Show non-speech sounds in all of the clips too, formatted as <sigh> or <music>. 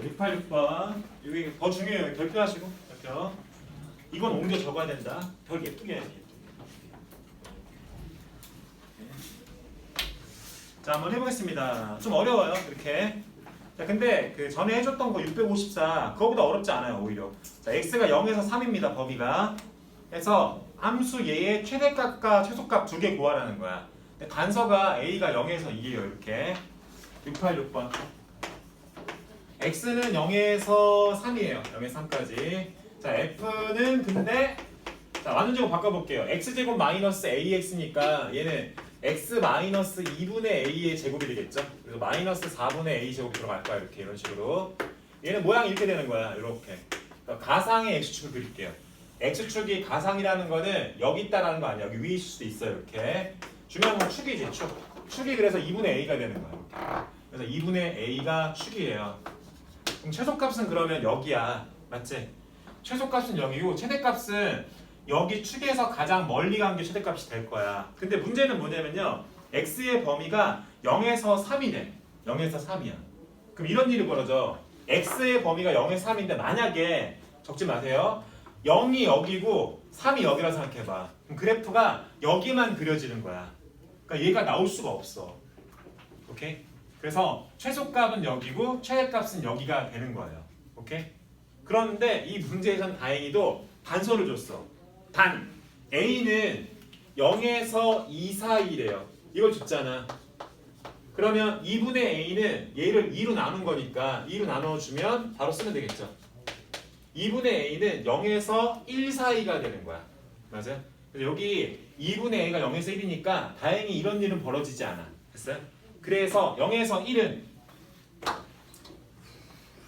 686번 여기 더 중요해요. 결표하시고 결표. 이건 옮겨 적어야 된다. 별 예쁘게 해야지. 자 한번 해보겠습니다. 좀 어려워요. 이렇게. 자 근데 그 전에 해줬던 거 654 그거보다 어렵지 않아요 오히려. 자 x가 0에서 3입니다 범위가. 그래서 함수 얘의 최대값과 최소값 두 개 구하라는 거야. 근데 단서가 a가 0에서 2예요 이렇게. 686번. X는 0에서 3이에요. 0에서 3까지. 자, f는 근데 자, 완전 제곱 바꿔볼게요. x제곱 마이너스 ax니까 얘는 x 마이너스 2분의 a의 제곱이 되겠죠. 그래서 마이너스 4분의 a 제곱 들어갈 거야. 이렇게 이런 식으로. 얘는 모양이 이렇게 되는 거야. 이렇게. 그러니까 가상의 x축을 그릴게요. x축이 가상이라는 거는 여기 있다라는 거 아니야. 여기 위에 있을 수도 있어요. 이렇게. 중요한 건 축이지, 축. 축이 그래서 2분의 a가 되는 거야. 이렇게. 그래서 2분의 a가 축이에요. 그럼 최소값은 그러면 여기야. 맞지? 최소값은 0이고 최대값은 여기 축에서 가장 멀리 간 게 최대값이 될 거야. 근데 문제는 뭐냐면요. x의 범위가 0에서 3이래. 0에서 3이야. 그럼 이런 일이 벌어져. x의 범위가 0에서 3인데 만약에 적지 마세요. 0이 여기고 3이 여기라 생각해봐. 그럼 그래프가 여기만 그려지는 거야. 그러니까 얘가 나올 수가 없어. 오케이? 그래서 최소값은 여기고 최대값은 여기가 되는 거예요. 오케이? 그런데 이 문제에선 다행히도 단서를 줬어. 단 a는 0에서 2 사이래요. 이걸 줬잖아. 그러면 2분의 a는 얘를 2로 나눈 거니까 2로 나눠주면 바로 쓰면 되겠죠. 2분의 a는 0에서 1 사이가 되는 거야. 맞아요? 여기 2분의 a가 0에서 1이니까 다행히 이런 일은 벌어지지 않아. 됐어요? 그래서 0에서 1은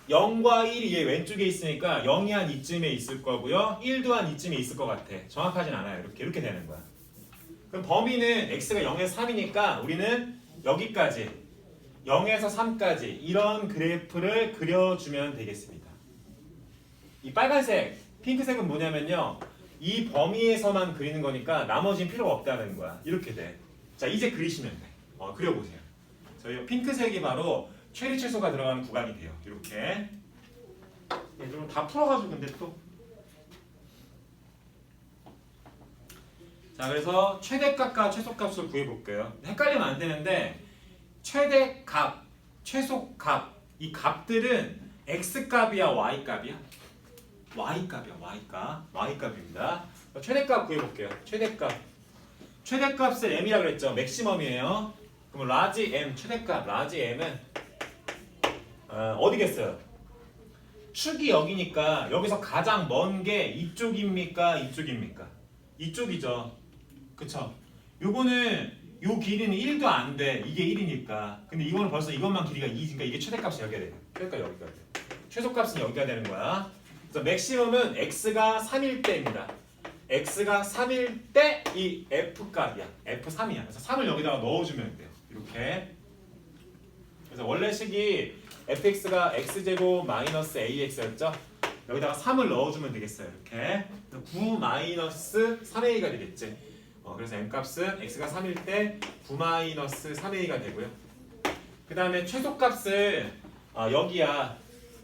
0과 1이 얘 왼쪽에 있으니까 0이 한 이쯤에 있을 거고요. 1도 한 이쯤에 있을 것 같아. 정확하진 않아요. 이렇게 이렇게 되는 거야. 그럼 범위는 x가 0에서 3이니까 우리는 여기까지 0에서 3까지 이런 그래프를 그려주면 되겠습니다. 이 빨간색, 핑크색은 뭐냐면요. 이 범위에서만 그리는 거니까 나머지는 필요가 없다는 거야. 이렇게 돼. 자, 이제 그리시면 돼. 어, 그려보세요. 저희 핑크색이 바로 최리 최소가 들어가는 구간이 돼요. 이렇게. 얘들은 다 풀어가지고 근데 또. 자, 그래서 최대값과 최소값을 구해볼게요. 헷갈리면 안 되는데 최대값, 최소값 이 값들은 x 값이야, y 값이야? y 값이야, y 값, y 값입니다. 최대값 구해볼게요. 최대값. 최대값을 m이라 그랬죠. 맥시멈이에요. 그럼 라지 m 최대값 라지 m은 어, 어디겠어요? 축이 여기니까 여기서 가장 먼 게 이쪽입니까? 이쪽입니까? 이쪽이죠. 그쵸? 요거는 요 길이는 1도 안 돼. 이게 1이니까. 근데 이거는 벌써 이것만 길이가 2니까 이게 최대값이 여기가 돼요. 최대값 여기가 돼요. 최소값은 여기가 되는 거야. 그래서 맥시멈은 x가 3일 때입니다. x가 3일 때 이 f 값이야. f3이야. 그래서 3을 여기다가 넣어주면 돼요. 이렇게. 그래서 원래 식이 fx가 x제곱 마이너스 ax였죠? 여기다가 3을 넣어주면 되겠어요. 이렇게. 9 마이너스 3a가 되겠지. 어, 그래서 m 값은 x가 3일 때 9 마이너스 3a가 되고요. 그 다음에 최소값은 어, 여기야.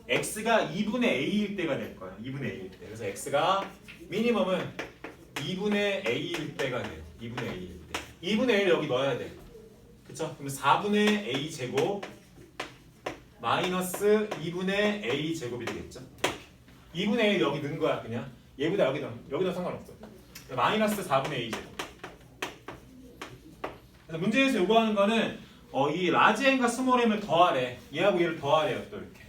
x가 2분의 a일 때가 될 거예요. 2분의 a일 때. 그래서 x가 미니멈은 2분의 a일 때가 돼요. 2분의 a일 때. 2분의 1 여기 넣어야 돼. 그쵸? 그럼 4분의 a 제곱 마이너스 2분의 a 제곱이 되겠죠? 2분의 1 여기 넣은 거야 그냥. 얘보다 여기 넣 여기 넣 상관없어. 마이너스 4분의 a 제곱. 그래서 문제에서 요구하는 거는 어, 이 라지 m과 스몰 m을 더하래. 얘하고 얘를 더하래요 또 이렇게.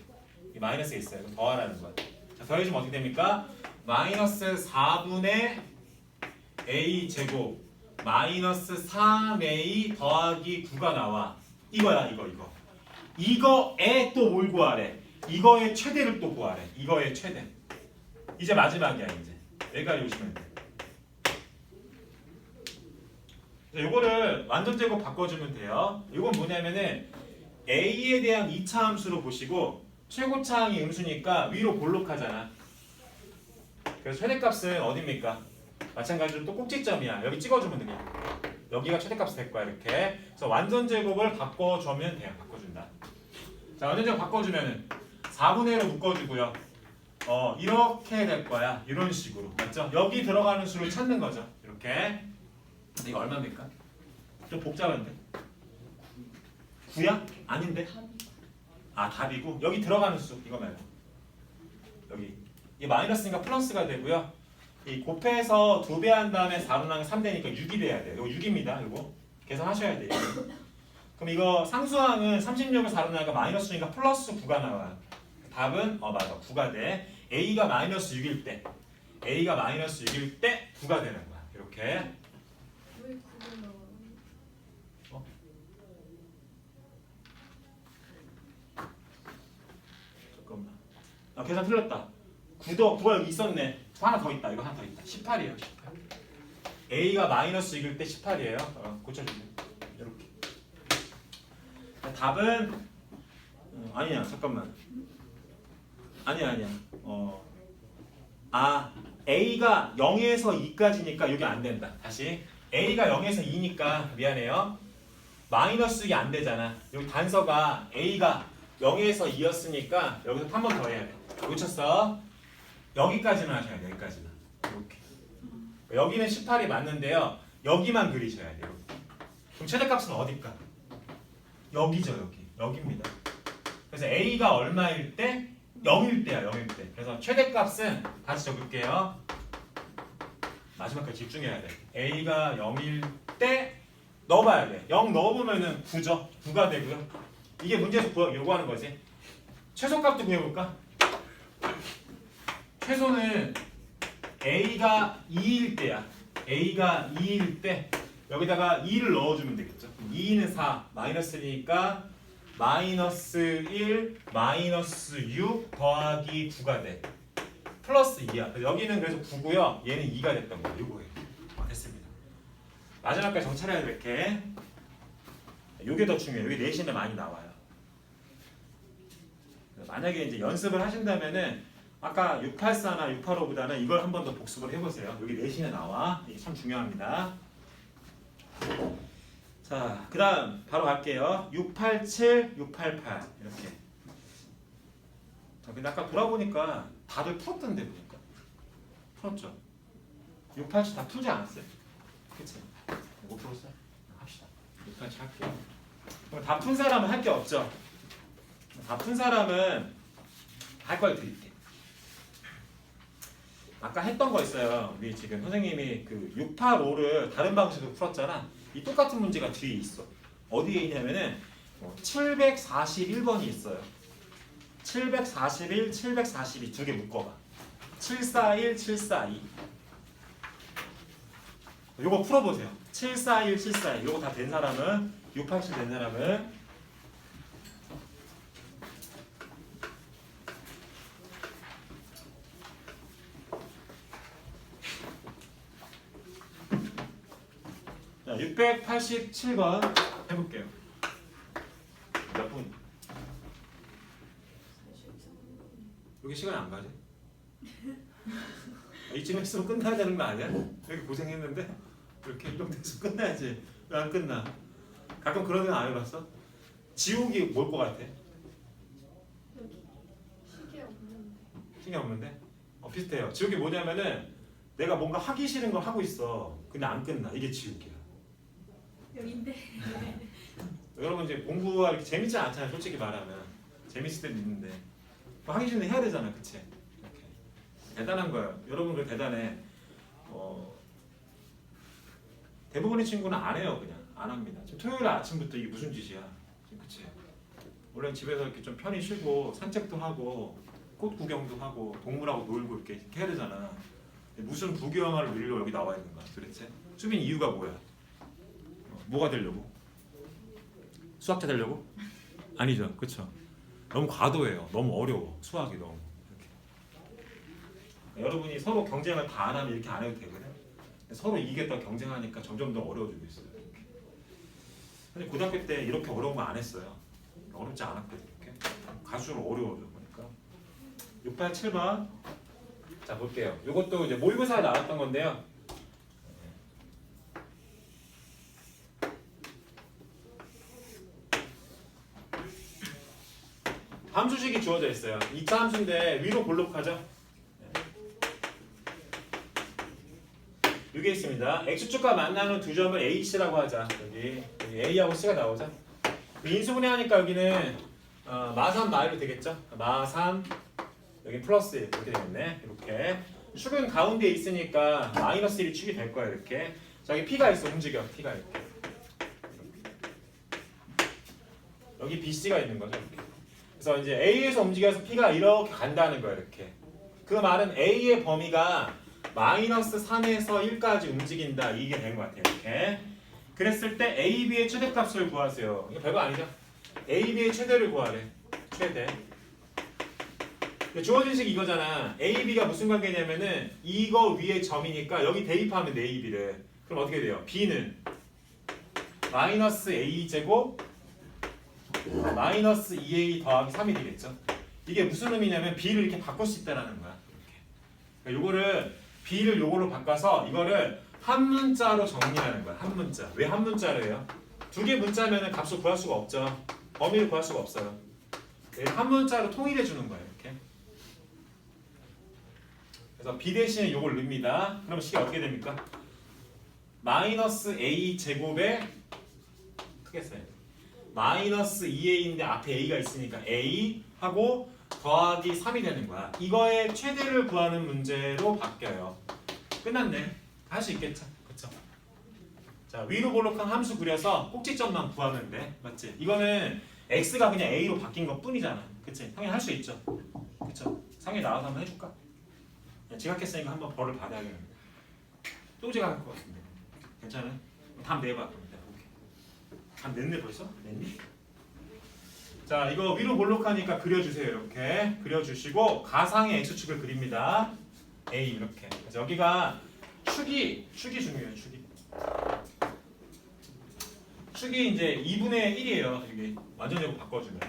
이 마이너스에 있어요. 그럼 더하라는 거야. 자 더해주면 어떻게 됩니까? 마이너스 4분의 a 제곱 마이너스 3a 더하기 9가 나와. 이거야 이거 이거. 이거에 또 뭘 구하래? 이거의 최대를 또 구하래. 이거의 최대. 이제 마지막이야 이제. 여기까지 오시면 돼. 자, 요거를 완전 제곱 바꿔주면 돼요. 이건 뭐냐면은 a에 대한 2차 함수로 보시고 최고차항이 음수니까 위로 볼록하잖아. 그래서 최대값은 어딥니까? 마찬가지로 또 꼭지점이야. 여기 찍어주면 되냐? 여기가 최대값이 될 거야 이렇게. 그래서 완전 제곱을 바꿔주면 돼요. 바꿔준다. 자 완전 제곱 바꿔주면은 4분의 1로 묶어주고요. 어 이렇게 될 거야. 이런 식으로 맞죠? 여기 들어가는 수를 찾는 거죠. 이렇게 이거 얼마입니까? 좀 복잡한데? 9야? 아닌데? 아 답이고 여기 들어가는 수 이거 말고 여기 이 마이너스니까 플러스가 되고요. 이 곱해서 두배한 다음에 4로 나면 3되니까 6이 돼야 돼요. 이거 6입니다. 이거 계산하셔야 돼요. 그럼 이거 상수항은 36을 4로 나니까 마이너스니까 플러스 9가 나와요. 답은 어 맞아 9가 돼. A가 마이너스 6일 때 A가 마이너스 6일 때 9가 되는 거야. 이렇게. 아 계산 틀렸다. 9도 9가 여기 있었네. 하나 더 있다. 이거 하나 더 있다. 18이에요. 18. A가 마이너스 6일 때 18이에요. 어, 고쳐주세요. 이렇게. 자, 답은 어, 아니야. 잠깐만. 아니야 아니야. 어. 아 A가 0에서 2까지니까 여기 안 된다. 다시 A가 0에서 2니까 미안해요. 마이너스 6이 안 되잖아. 여기 단서가 A가 0에서 2였으니까 여기서 한 번 더 해야 돼. 놓쳤어? 여기까지만 하셔야 돼. 여기까지만. 이렇게. 여기는 18이 맞는데요. 여기만 그리셔야 돼요. 그럼 최대값은 어딜까? 여기죠, 여기. 여기입니다. 그래서 A가 얼마일 때? 0일 때야, 0일 때. 그래서 최대값은 다시 적을게요. 마지막까지 집중해야 돼. A가 0일 때 넣어봐야 돼. 0 넣어보면은 9죠. 9가 되고요. 이게 문제에서 구하- 요구하는 거지. 최소값도 구해볼까? 최소는 A가 2일 때야. A가 2일 때 여기다가 2를 넣어주면 되겠죠. 2는 4, 마이너스 1이니까 마이너스 1, 마이너스 6 더하기 9가 돼. 플러스 2야. 그래서 여기는 그래서 9고요. 얘는 2가 됐던 거야. 요거예요. 어, 됐습니다. 마지막까지 정찰해야 될 게. 요게 더 중요해요. 여기 내신에 많이 나와요. 만약에 이제 연습을 하신다면은 아까 684나 685보다는 이걸 한 번 더 복습을 해보세요. 여기 내신에 나와. 이게 참 중요합니다. 자, 그 다음 바로 갈게요. 687, 688 이렇게. 자, 근데 아까 돌아보니까 다들 풀었던데 보니까. 풀었죠? 687 다 풀지 않았어요? 그치? 못 풀었어요? 합시다. 687 할게요. 그럼 다 푼 사람은 할 게 없죠? 다 푼 사람은 할 걸 드릴게. 아까 했던 거 있어요. 우리 지금 선생님이 그 685를 다른 방식으로 풀었잖아. 이 똑같은 문제가 뒤에 있어. 어디에 있냐면은 741번이 있어요. 741, 742 두 개 묶어봐. 741, 742. 요거 풀어보세요. 741, 742. 요거 다 된 사람은 687 된 사람은 자, 687번 해볼게요. 몇 분? 여기 시간이 안 가지? <laughs> 이쯤 했으면 끝나야 되는 거 아니야? 여기 고생했는데 이렇게 일정돼서 끝나야지. 왜 안 끝나? 가끔 그런 생각 안 해봤어? 지옥이 뭘 것 같아? 시계 없는데. 신경 없는데? 어, 비슷해요. 지옥이 뭐냐면은 내가 뭔가 하기 싫은 걸 하고 있어. 근데 안 끝나. 이게 지옥이야. 여긴데. 여러분 이제 공부가 이렇게 재밌지 않잖아요. 솔직히 말하면 재밌을 때도 있는데 뭐 하기 싫은데 해야 되잖아, 그치? 이렇게 대단한 거예요. 여러분 그 대단해. 어, 대부분의 친구는 안 해요, 그냥 안 합니다. 지금 토요일 아침부터 이게 무슨 짓이야, 그치? 원래 집에서 이렇게 좀 편히 쉬고 산책도 하고 꽃 구경도 하고 동물하고 놀고 이렇게, 해야 되잖아. 무슨 부귀영화를 누리려고 여기 나와 있는 거야, 도대체? 수빈 이유가 뭐야? 어, 뭐가 되려고? 수학자 되려고? 아니죠, 그렇죠. 너무 과도해요. 너무 어려워. 수학이 너무. 이렇게. 여러분이 서로 경쟁을 다 안 하면 이렇게 안 해도 되거든. 근데 서로 이기겠다 경쟁하니까 점점 더 어려워지고 있어요. 근데 고등학교 때 이렇게 어려운 거 안 했어요. 어렵지 않았거든. 이렇게. 갈수록 어려워져 보니까. 687번. 자 볼게요. 이것도 이제 모의고사에 나왔던 건데요. 함수 수직이 주어져 있어요. 2차 함수인데 위로 볼록하죠? 이게 있습니다. x축과 만나는 두 점을 h라고 하자. 여기, 여기 a하고 c가 나오자. 인수분해 하니까 여기는 어, 마3 마일로 되겠죠? 마3 여기 플러스 1 이렇게 되겠네. 이렇게 축은 가운데 있으니까 마이너스 1이 축이 될 거야 이렇게. 자 여기 p가 있어 움직여 p가 이렇게. 여기 BC가 있는 거죠. 이렇게. 그래서 이제 A에서 움직여서 P가 이렇게 간다는 거예요. 이렇게. 그 말은 A의 범위가 마이너스 3에서 1까지 움직인다. 이게 된 것 같아요. 이렇게. 그랬을 때 A, B의 최대값을 구하세요. 이거 별거 아니죠? A, B의 최대를 구하래. 최대. 주어진 식 이거잖아. A, B가 무슨 관계냐면은 이거 위에 점이니까 여기 대입하면 돼, A, B를. 그럼 어떻게 돼요? B는 마이너스 A 제곱 마이너스 2a 더하기 3이 되겠죠. 이게 무슨 의미냐면 b를 이렇게 바꿀 수 있다라는 거야. 그러니까 요거를 b를 요거로 바꿔서 이거를 한 문자로 정리하는 거야. 한 문자. 왜 한 문자로 해요? 두 개 문자면은 값을 구할 수가 없죠. 범위를 구할 수가 없어요. 얘를 한 문자로 통일해 주는 거예요. 이렇게. 그래서 b 대신에 요걸 넣습니다. 그러면 식이 어떻게 됩니까? 마이너스 a 제곱에 크게 써요. 마이너스 2a인데 앞에 a가 있으니까 a 하고 더하기 3이 되는 거야. 이거의 최대를 구하는 문제로 바뀌어요. 끝났네. 할 수 있겠죠? 그쵸? 자 위로 볼록한 함수 그려서 꼭지점만 구하면 돼. 맞지? 이거는 x가 그냥 a로 바뀐 것 뿐이잖아. 그치? 형이 할 수 있죠? 그쵸? 상에 나와서 한번 해줄까? 야, 지각했으니까 한번 벌을 받아야겠는데. 또 지각할 것 같은데. 괜찮아? 다음 내봐. 아 냈네 벌써? 냈니? 자 이거 위로 볼록하니까 그려주세요 이렇게. 그려주시고 가상의 x축을 그립니다. A 이렇게. 여기가 축이 축이 중요해요 축이. 축이 이제 2분의 1이에요 여기 완전 제곱 바꿔주면.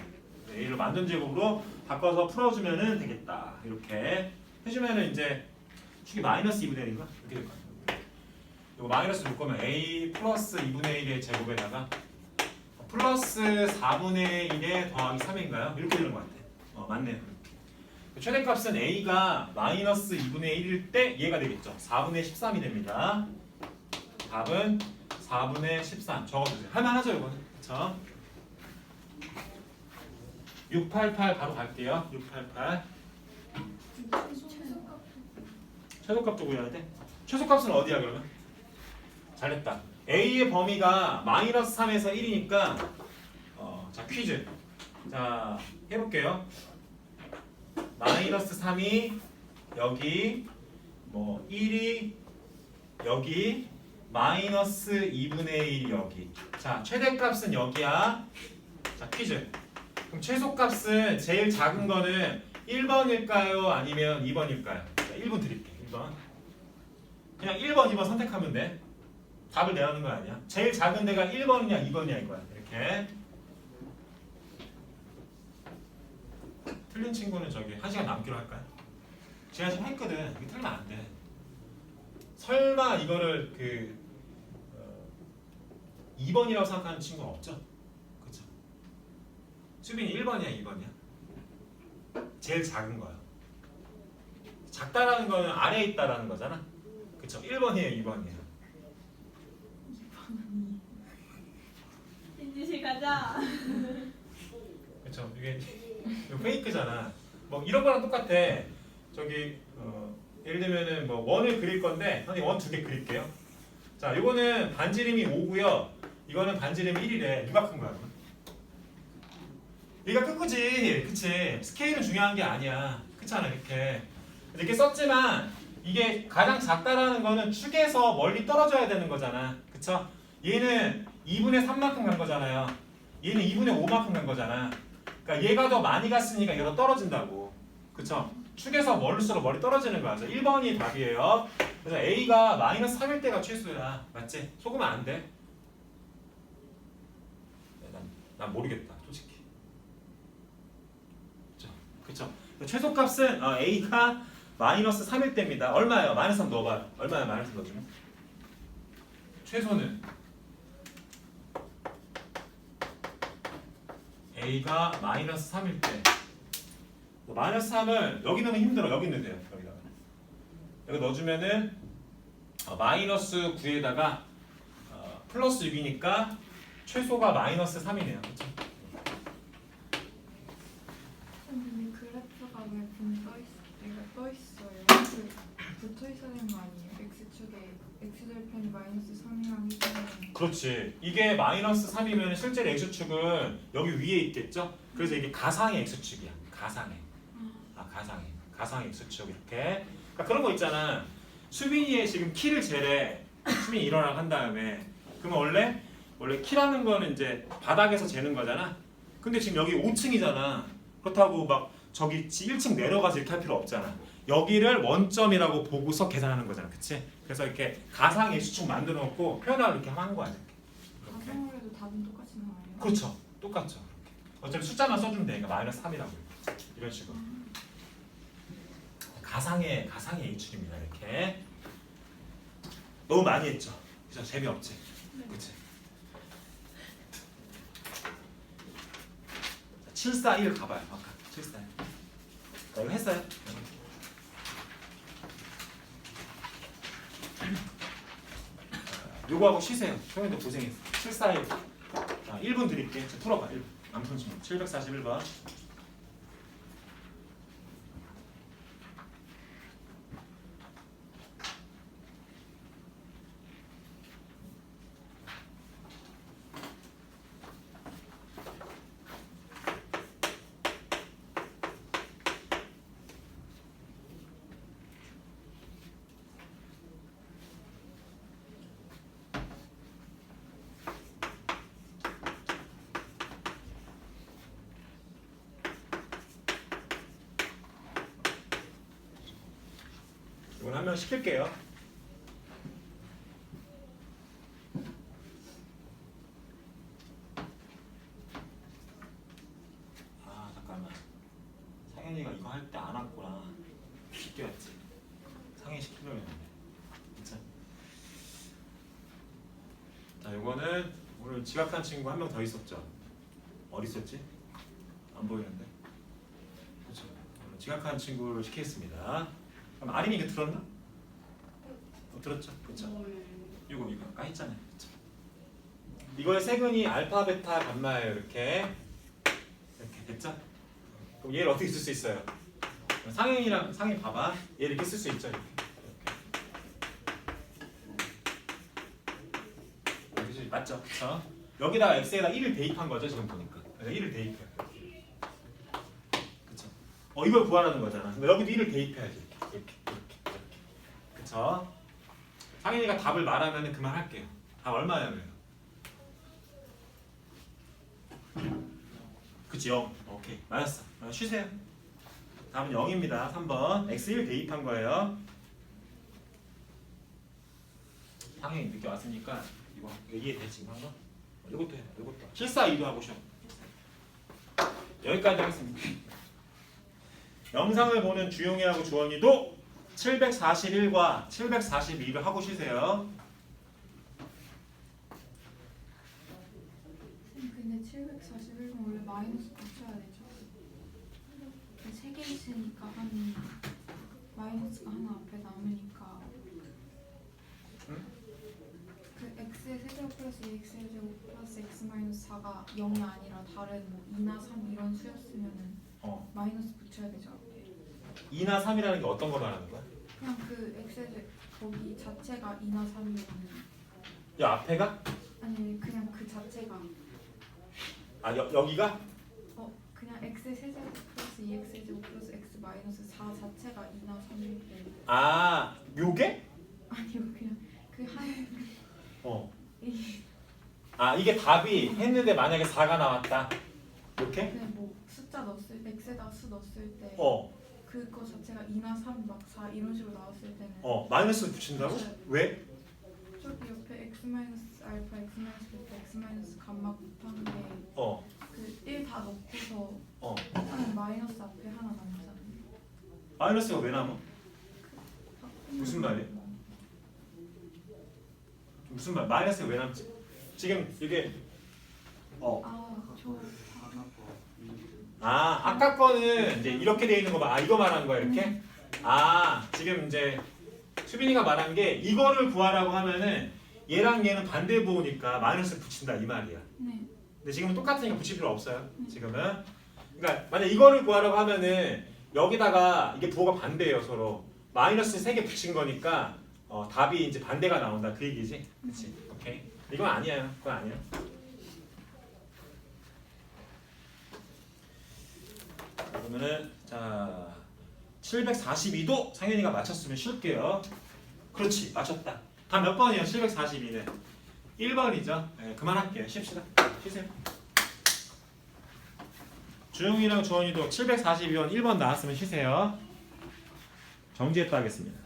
네, A를 완전 제곱으로 바꿔서 풀어주면 되겠다 이렇게. 해주면은 이제 축이 마이너스 2분의 1인가? 이렇게 될 거예요 이거 마이너스 거면 A 플러스 2분의 1의 제곱에다가 플러스 4분의 1에 더하기 3인가요? 이렇게 되는 것 같아. 어, 맞네요. 최대값은 a가 마이너스 2분의 1일 때 얘가 되겠죠. 4분의 13이 됩니다. 답은 4분의 13 적어주세요. 할만하죠 이거는? 그쵸? 688 바로 갈게요. 688 최소값 최소값도 구해야 돼? 최소값은 어디야 그러면? 잘했다. A의 범위가 마이너스 3에서 1이니까 어, 자 퀴즈. 자 해볼게요. 마이너스 3이 여기 뭐 1이 여기 마이너스 2분의 1이 여기. 자 최대값은 여기야. 자 퀴즈. 그럼 최소값은 제일 작은 거는 1번일까요? 아니면 2번일까요? 자, 1번 드릴게요. 1번. 그냥 1번, 2번 선택하면 돼. 답을 내라는 거 아니야. 제일 작은 데가 1번이냐 2번이냐 이거야. 이렇게. 틀린 친구는 저기 한 시간 남기로 할까요? 제가 지금 했거든. 이거 틀리면 안 돼. 설마 이거를 그 어, 2번이라고 생각하는 친구는 없죠? 그렇죠? 수빈이 1번이야 2번이야? 제일 작은 거야. 작다라는 거는 아래에 있다라는 거잖아. 그쵸? 1번이에요 2번이에요. 인지실 가자. <laughs> 그쵸. 이게 이거 페이크잖아. 뭐 이런 거랑 똑같아. 저기 어, 예를 들면은 뭐 원을 그릴 건데 선생님 원 두 개 그릴게요. 자 이거는 반지름이 5고요. 이거는 반지름이 1이래. 누가 큰 거야? 얘가 큰 거지. 그치? 스케일은 중요한 게 아니야. 그렇잖아 이렇게. 이렇게 썼지만 이게 가장 작다라는 거는 축에서 멀리 떨어져야 되는 거잖아. 그쵸 얘는 2분의 3만큼 간 거잖아요 얘는 2분의 5만큼 간 거잖아 그러니까 얘가 더 많이 갔으니까 얘가 더 떨어진다고. 그쵸? 축에서 멀수록 멀리 떨어지는. 그래서 1번이 답이에요. 그래서 A가 마이너스 3일 때가 최소야. 맞지? 속으면 안 돼. 네, 난, 난 모르겠다. 솔직히. 그쵸? 그쵸? 최소값은 어, A가 마이너스 3일 때입니다. 얼마예요? 마이너스 3 넣어봐요. 얼마야 마이너스 3 넣어주면? 최소는 A가 마이너스 3일 때 마이너스 3을 여기 넣으면 힘들어. 여기 넣으면 돼요. 여기다가. 여기 넣어주면은 어, 마이너스 9에다가 어, 플러스 6이니까 최소가 마이너스 3이네요. 그렇죠? 선생님 그래프가 왜 분떠 있, 내가 떠 있어요? 그 붙어 있어야 되는 거 아니에요? x축에 x절편이 마이너스 3이랑 해주면 그렇지. 이게 마이너스 3이면 실제로 x축은 여기 위에 있겠죠? 그래서 이게 가상의 x축이야. 가상의. 아 가상의. 가상의 x축 이렇게. 그러니까 그런 거 있잖아. 수빈이의 지금 키를 재래. 수빈이 일어나 한 다음에. 그러면 원래 원래 키라는 거는 이제 바닥에서 재는 거잖아. 근데 지금 여기 5층이잖아. 그렇다고 막 저기 1층 내려가서 이렇게 할 필요 없잖아. 여기를 원점이라고 보고서 계산하는 거잖아. 그치? 그래서 이렇게 가상 x축 만들어 놓고 표현하고 이렇게 하는 거야. 이렇게. 이렇게. 가상으로 해도 답은 똑같이 나와요? 그렇죠. 똑같죠. 어차피 숫자만 써주면 되니까 마이너스 3이라고 이런 식으로. 가상의 가상의 H축입니다. 이렇게 너무 많이 했죠. 그죠? 재미없지. 네. 그치? 741 가봐요. 아까 741. 자, 이거 했어요? 요거 하고 쉬세요. 초현도 고생했어. 741. 자, 1분 드릴게. 자, 풀어봐. 1분. 안 푸시면 741번. 한명 시킬게요. 아 잠깐만. 상현이가 이거 할 때 안 왔구나. 쉽게 왔지. 시키려고 했는데. 진짜. 자, 요거는 오늘 지각한 친구 한 명 더 있었죠. 어디 있었지? 안 보이는데. 그렇죠. 오늘 지각한 친구를 시키겠습니다. 그럼 아린이 이거 들었나? 어, 들었죠? 그렇죠. 이거 이거 아까 했잖아요. 그쵸? 이거의 세근이 알파, 베타, 감마예요. 이렇게 이렇게 됐죠? 그럼 얘를 어떻게 쓸 수 있어요? 상현이랑 상현 봐봐. 얘를 이렇게 쓸 수 있죠. 이렇게. 이렇게. 그치? 맞죠? 그쵸? 여기다가 x에다 1을 대입한 거죠 지금 보니까. 그래서 1을 대입해요. 그쵸? 어 이걸 구하라는 거잖아. 근데 여기도 1을 대입해야지. 그쵸? 상현이가 답을 말하면 그만 할게요. 답 얼마예요? 그치 0. 오케이 맞았어. 어, 쉬세요. 답은 0입니다. 3번 x1 대입한 거예요. 상현이 늦게 왔으니까 이거 이해되지 이거 한 거? 이것도 해. 이것도. 실사 2도 하고 쉬어. 여기까지 하겠습니다. 영상을 보는 주용이하고 주원이도 741과 742를 하고 쉬세요. 근데 741번 원래 마이너스 붙여야 되죠? 세개 있으니까 한 마이너스가 하나 앞에 남으니까 응? 그 x의 세제곱 플러스 2x의 제곱 플러스 x 마이너스 4가 0이 아니라 다른 뭐 2나 3 이런 수였으면은 어. 마이너스 붙여야 되죠 앞에 2나 3이라는 게 어떤 거 말하는 거야? 그냥 그제 거기 자체가 2나 3이면 이 앞에가? 아니 그냥 그 자체가 아 여, 여기가? 어 그냥 x의 세제곱 플러스 2x의 제곱 플러스 x 마이너스 4 자체가 2나 3일 때 아 요게? 아니요 그냥 그한 어. 아 이게 답이 했는데 만약에 4가 나왔다. 이렇게? 그냥 뭐 숫자 넣었을 때 x에다 수 넣었을 때 어. 그거 자체가 2나 3, 막 4 이런 식으로 나왔을 때는 어. 마이너스 붙인다고? 왜? 저기 옆에 x 마이너스 알파, x 마이너스 베타, x 마이너스 감마 곱한 어. 게그1 다 넣고서 어. 하는 마이너스 앞에 하나 남잖아요. 마이너스가 왜 남아? 무슨 말이야? 뭐. 무슨 말? 마이너스가 왜 남지? 지금 이게 어. 아, 저 아 아까 거는 이제 이렇게 돼 있는 거 봐. 아 이거 말한 거야 이렇게? 아 지금 이제 수빈이가 말한 게 이거를 구하라고 하면은 얘랑 얘는 반대 부호니까 마이너스 붙인다 이 말이야. 네. 근데 지금은 똑같으니까 붙일 필요 없어요. 지금은. 그러니까 만약 이거를 구하라고 하면은 여기다가 이게 부호가 반대예요 서로. 마이너스 3개 붙인 거니까 어, 답이 이제 반대가 나온다 그 얘기지. 그렇지. 오케이. 이건 아니야. 그건 아니야. 그러면은 자 742도 상현이가 맞췄으면 쉴게요. 그렇지 맞췄다. 다 몇 번이에요? 742는 1번이죠. 네, 그만할게요. 쉽시다. 쉬세요. 주영이랑 주원이도 742번 1번 나왔으면 쉬세요. 정지했다 하겠습니다.